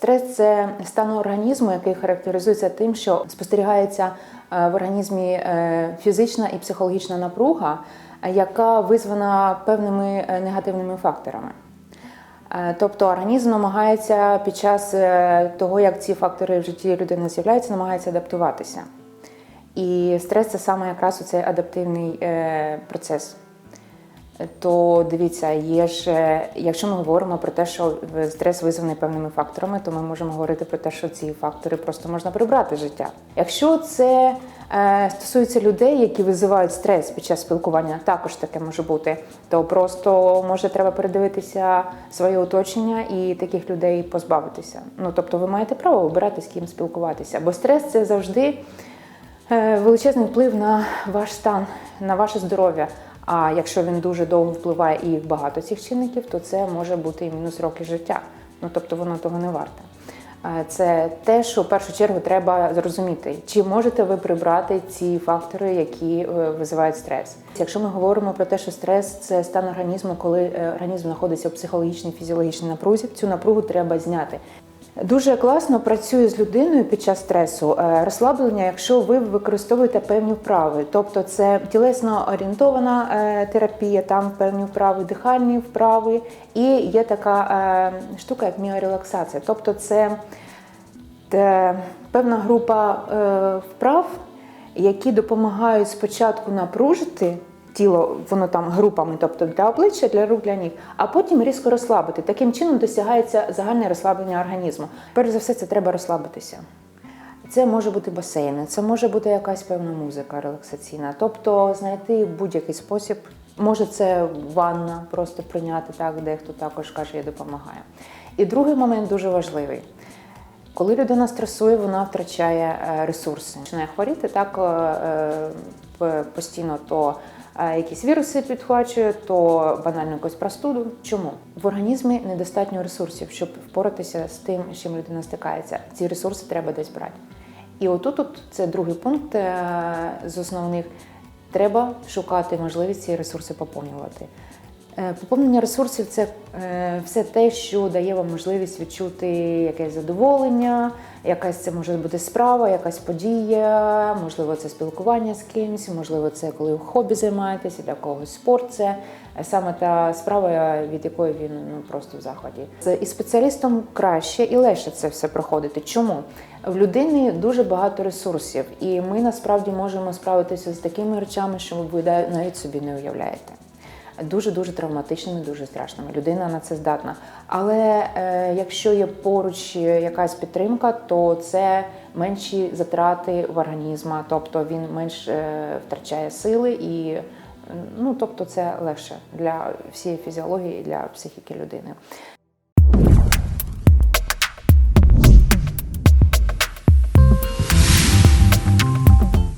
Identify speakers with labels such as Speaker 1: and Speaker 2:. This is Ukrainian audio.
Speaker 1: Стрес це стан організму, який характеризується тим, що спостерігається е, в організмі е, фізична і психологічна напруга, яка визвана певними е, негативними факторами. Тобто організм намагається під час того, як ці фактори в житті людини з'являються, намагається адаптуватися. І стрес це саме якраз у цей адаптивний процес. То дивіться, є ж, якщо ми говоримо про те, що стрес визваний певними факторами, то ми можемо говорити про те, що ці фактори просто можна прибрати з життя. Якщо це е, стосується людей, які визивають стрес під час спілкування, також таке може бути, то просто може треба передивитися своє оточення і таких людей позбавитися. Ну тобто, ви маєте право обирати з ким спілкуватися, бо стрес це завжди Е, величезний вплив на ваш стан, на ваше здоров'я. А якщо він дуже довго впливає і їх багато цих чинників, то це може бути і мінус роки життя. Ну тобто воно того не варте. Це те, що в першу чергу треба зрозуміти, чи можете ви прибрати ці фактори, які е, визивають стрес. Якщо ми говоримо про те, що стрес це стан організму, коли е, організм знаходиться в психологічній фізіологічній напрузі, цю напругу треба зняти. Дуже класно працює з людиною під час стресу. Е, Розслаблення, якщо ви використовуєте певні вправи, тобто це тілесно орієнтована е, терапія, там певні вправи, дихальні вправи, і є така е, штука, як міорелаксація. Тобто це певна група вправ, які допомагають спочатку напружити. Тіло, воно там групами, тобто для обличчя, для рук, для ніг, а потім різко розслабити. Таким чином досягається загальне розслаблення організму. Перш за все, це треба розслабитися. Це може бути басейн, це може бути якась певна музика релаксаційна. Тобто знайти будь-який спосіб. Може, це ванна, просто прийняти так, дехто також каже, я допомагаю. І другий момент дуже важливий. Коли людина стресує, вона втрачає е, ресурси. Починає хворіти так е, е, постійно, то якісь віруси підхвачує, то банально якусь простуду. Чому в організмі недостатньо ресурсів, щоб впоратися з тим, з чим людина стикається. Ці ресурси треба десь брати. І отут от це другий пункт е, з основних. Треба шукати можливість ці ресурси поповнювати. Е, Поповнення ресурсів це е, все те, що дає вам можливість відчути якесь задоволення, якась це може бути справа, якась подія, можливо, це спілкування з кимось, можливо, це коли хобі займаєтеся, для когось спорт це е, саме та справа, від якої він ну просто в захваті. Це і спеціалістам краще і легше це все проходити. Чому? В людини дуже багато ресурсів, і ми насправді можемо справитися з такими речами, що ви навіть собі не уявляєте дуже дуже травматичними, дуже страшними. Людина на це здатна. Але е, якщо є поруч якась підтримка, то це менші затрати в організма, тобто він менш е, втрачає сили і. Ну, тобто це легше для всієї фізіології і для психіки людини.